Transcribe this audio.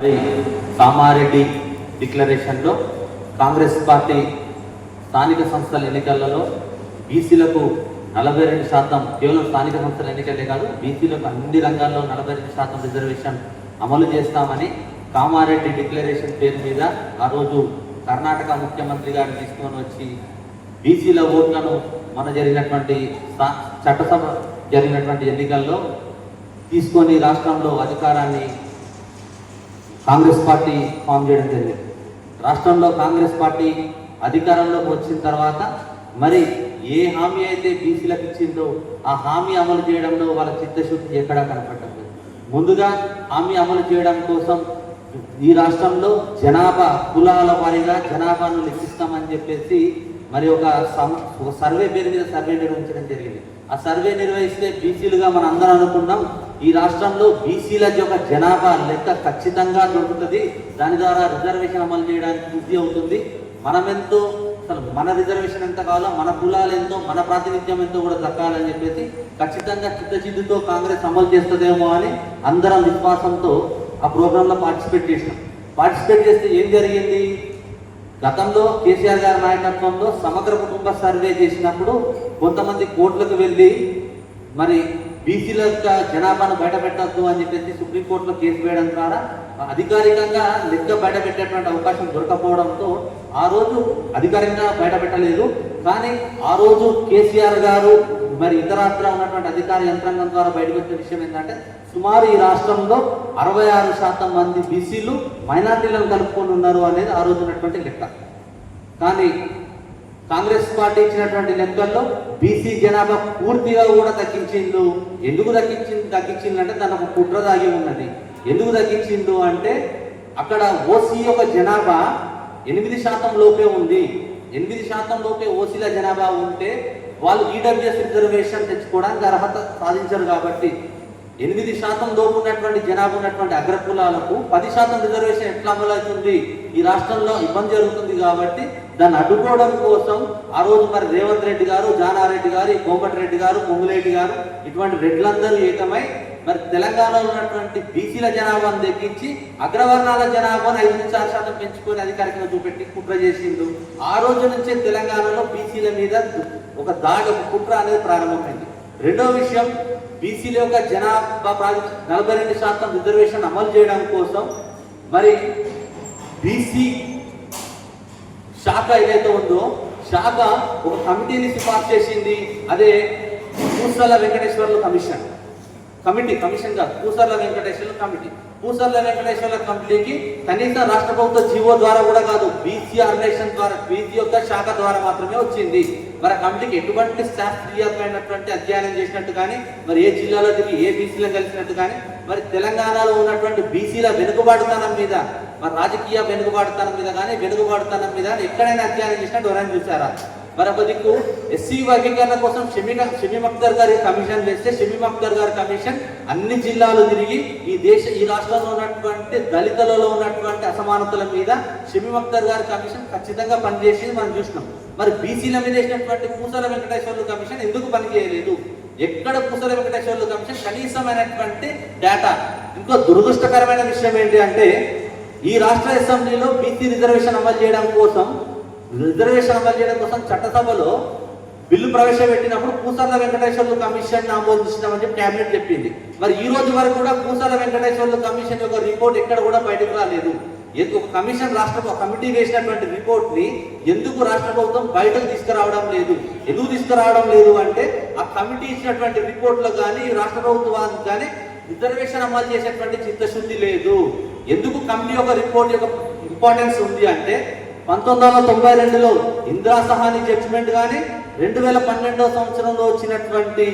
మరి కామారెడ్డి డిక్లరేషన్లో కాంగ్రెస్ పార్టీ స్థానిక సంస్థల ఎన్నికలలో బీసీలకు నలభై రెండు శాతం కేవలం స్థానిక సంస్థల ఎన్నికలే కాదు బీసీలకు అన్ని రంగాల్లో నలభై రెండు శాతం రిజర్వేషన్ అమలు చేస్తామని కామారెడ్డి డిక్లరేషన్ పేరు మీద ఆ రోజు కర్ణాటక ముఖ్యమంత్రి గారు తీసుకొని వచ్చి బీసీల ఓట్లను మన జరిగినటువంటి చట్టసభ జరిగినటువంటి ఎన్నికల్లో తీసుకొని రాష్ట్రంలో అధికారాన్ని కాంగ్రెస్ పార్టీ ఫామ్ చేయడం జరిగింది. రాష్ట్రంలో కాంగ్రెస్ పార్టీ అధికారంలోకి వచ్చిన తర్వాత మరి ఏ హామీ అయితే బీసీలకు ఇచ్చిందో ఆ హామీ అమలు చేయడంలో వాళ్ళ చిత్తశుద్ధి ఎక్కడా కనపడటం లేదు ముందుగా హామీ అమలు చేయడం కోసం ఈ రాష్ట్రంలో జనాభా కులాల వారీగా జనాభాను లెక్కిస్తామని చెప్పేసి మరి ఒక సం- ఒక సర్వే పేరు మీద సర్వే నిర్వహించడం జరిగింది. ఆ సర్వే నిర్వహిస్తే బీసీలుగా మనం అందరం అనుకున్నాం ఈ రాష్ట్రంలో బీసీల యొక్క జనాభా లెక్క ఖచ్చితంగా దొరుకుతుంది. దాని ద్వారా రిజర్వేషన్ అమలు చేయడానికి ఈజీ అవుతుంది. మనం ఎంతో అసలు మన రిజర్వేషన్ ఎంత కావాలో మన కులాలు ఎంతో మన ప్రాతినిధ్యం ఎంతో కూడా దక్కాలని చెప్పేసి ఖచ్చితంగా చిత్తచిద్దుతో కాంగ్రెస్ అమలు చేస్తుందేమో అని అందరం విశ్వాసంతో ఆ ప్రోగ్రాంలో పార్టిసిపేట్ చేసినాం. పార్టిసిపేట్ చేస్తే ఏం జరిగింది? గతంలో కేసీఆర్ గారి నాయకత్వంలో సమగ్ర కుటుంబ సర్వే చేసినప్పుడు కొంతమంది కోర్టులకు వెళ్ళి మరి బీసీల యొక్క జనాభాను బయట పెట్టద్దు అని చెప్పేసి సుప్రీంకోర్టులో కేసు వేయడం ద్వారా అధికారికంగా లెక్క బయట పెట్టేటువంటి అవకాశం దొరకపోవడంతో ఆ రోజు అధికారికంగా బయట పెట్టలేదు. కానీ ఆ రోజు కేసీఆర్ గారు మరి ఇతరాత్ర ఉన్నటువంటి అధికార యంత్రాంగం ద్వారా బయటకు వచ్చిన విషయం ఏంటంటే సుమారు ఈ రాష్ట్రంలో అరవై ఆరు శాతం మంది బీసీలు మైనార్టీలను కలుపుకొని ఉన్నారు అనేది ఆ రోజు ఉన్నటువంటి లెక్క. కానీ కాంగ్రెస్ పార్టీ ఇచ్చినటువంటి లెక్కల్లో బీసీ జనాభా పూర్తిగా కూడా తగ్గించిండు ఎందుకు తగ్గించింది తగ్గించిందంటే దాని ఒక కుట్ర దాగి ఉన్నది. ఎందుకు తగ్గించిండు అంటే అక్కడ ఓసీ యొక్క జనాభా ఎనిమిది శాతం లోపే ఉంది. ఎనిమిది శాతం లోపే ఓసీల జనాభా ఉంటే వాళ్ళు ఈడబ్ల్యూఎస్ రిజర్వేషన్ తెచ్చుకోవడానికి అర్హత సాధించరు కాబట్టి ఎనిమిది శాతం లోపు ఉన్నటువంటి జనాభా ఉన్నటువంటి అగ్రకులాలకు పది శాతం రిజర్వేషన్ ఎట్లా అమలవుతుంది? ఈ రాష్ట్రంలో ఇబ్బంది జరుగుతుంది కాబట్టి దాన్ని అడ్డుకోవడం కోసం ఆ రోజు మరి రేవంత్ రెడ్డి గారు జానారెడ్డి గారు ఈ కోమటి రెడ్డి గారు పొంగులేటి గారు ఇటువంటి రెడ్లందరూ ఏకమై మరి తెలంగాణలో ఉన్నటువంటి బీసీల జనాభాను తగ్గించి అగ్రవర్ణాల జనాభాను ఐదు నుంచి ఆరు శాతం పెంచుకొని అధికారికంగా చూపెట్టి కుట్ర చేసిండు. ఆ రోజు నుంచే తెలంగాణలో బీసీల మీద ఒక దాడి ఒక కుట్ర అనేది ప్రారంభమైంది. రెండో విషయం బీసీల యొక్క జనాభా నలభై రెండు శాతం రిజర్వేషన్ అమలు చేయడం కోసం మరి బీసీ శాఖ ఏదైతే ఉందో శాఖ ఒక కమిటీని సిఫార్సు చేసింది. అదే పూసల వెంకటేశ్వర్ల కమిషన్. కమిటీ కమిషన్ కాదు పూసర్ల వెంకటేశ్వర్ల కమిటీ. పూసర్ల వెంకటేశ్వర్ల కమిటీకి కనీసం రాష్ట్ర ప్రభుత్వ జీవో ద్వారా కూడా కాదు బీసీ ఆర్గనైజేషన్ ద్వారా బీసీ యొక్క శాఖ ద్వారా మాత్రమే వచ్చింది. మరి ఆ కమిటీకి ఎటువంటి శాస్త్రీయమైనటువంటి అధ్యయనం చేసినట్టు కానీ మరి ఏ జిల్లాలో తిరిగి ఏ బీసీలో కలిసినట్టు కానీ మరి తెలంగాణలో ఉన్నటువంటి బీసీల వెనుకబాటుతనం మీద మరి రాజకీయ వెనుకబాటుతనం మీద కానీ వెనుకబాటుతనం మీద కానీ ఎక్కడైనా అధ్యయనం చేసినట్టు ఎవరైనా చూసారా మరొక దిక్కు ఎస్సీ వర్గీకరణ కోసం షమీ షమీ అఖ్తర్ గారి కమిషన్ వేస్తే షమీ అఖ్తర్ గారి కమిషన్ అన్ని జిల్లాలు తిరిగి ఈ దేశ ఈ రాష్ట్రంలో ఉన్నటువంటి దళితులలో ఉన్నటువంటి అసమానతల మీద షమీ అఖ్తర్ గారి కమిషన్ ఖచ్చితంగా పనిచేసి మనం చూసినాం. మరి బీసీల మీద వేసినటువంటి పూసల వెంకటేశ్వర్లు కమిషన్ ఎందుకు పనిచేయలేదు? ఎక్కడ పూసల వెంకటేశ్వర్లు కమిషన్ కనీసమైనటువంటి డేటా? ఇంకో దురదృష్టకరమైన విషయం ఏంటి అంటే ఈ రాష్ట్ర అసెంబ్లీలో బీసీ రిజర్వేషన్ అమలు చేయడం కోసం రిజర్వేషన్ అమలు చేయడం కోసం చట్టసభలో బిల్లు ప్రవేశపెట్టినప్పుడు పూసర్ల వెంకటేశ్వర్లు కమిషన్ ఆమోదించినామని చెప్పి క్యాబినెట్ చెప్పింది. మరి ఈ రోజు వరకు కూడా పూసర్ల వెంకటేశ్వర్లు కమిషన్ యొక్క రిపోర్ట్ ఎక్కడ కూడా బయటకు రాలేదు. ఎందుకు ఒక కమిషన్ రాష్ట్ర ఒక కమిటీ వేసినటువంటి రిపోర్ట్ని ఎందుకు రాష్ట్ర ప్రభుత్వం బయటకు తీసుకురావడం లేదు? ఎందుకు తీసుకురావడం లేదు అంటే ఆ కమిటీ ఇచ్చినటువంటి రిపోర్ట్లో కానీ రాష్ట్ర ప్రభుత్వానికి కానీ రిజర్వేషన్ అమలు చేసేటువంటి చిత్తశుద్ధి లేదు. ఎందుకు కమిటీ యొక్క రిపోర్ట్ యొక్క ఇంపార్టెన్స్ ఉంది అంటే పంతొమ్మిది వందల తొంభై రెండులో ఇందిరా సహాని జడ్జిమెంట్ కానీ రెండు వేల పన్నెండవ సంవత్సరంలో వచ్చినటువంటి